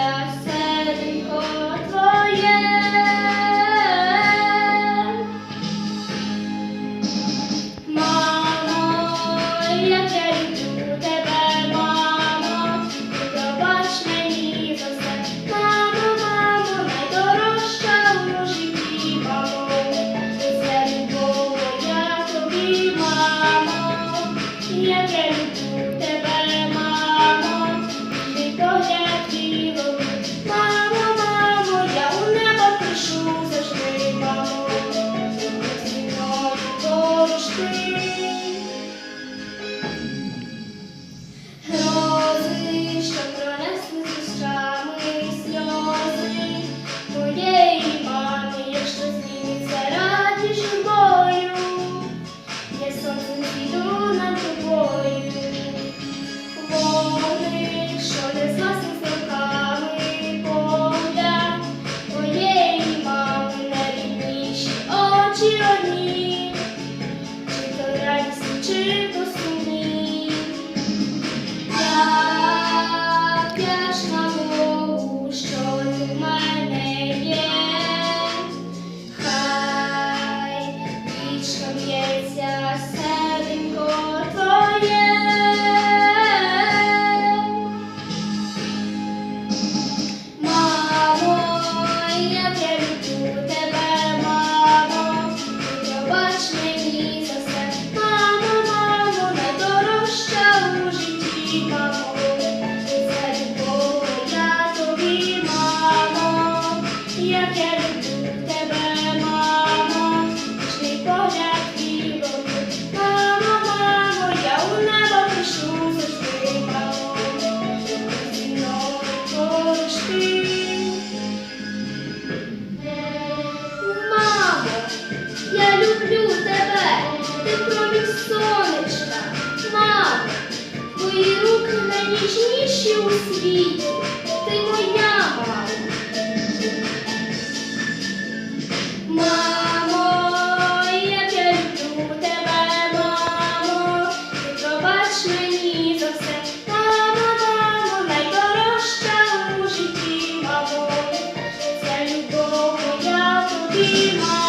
я радісні, найвічніші у світі, ти моя мама. Мамо, як я люблю тебе, мамо, ти пробач мені за все. Мамо, мамо, найдорожча у житті, мамо, ця любов моя тобі, мамо.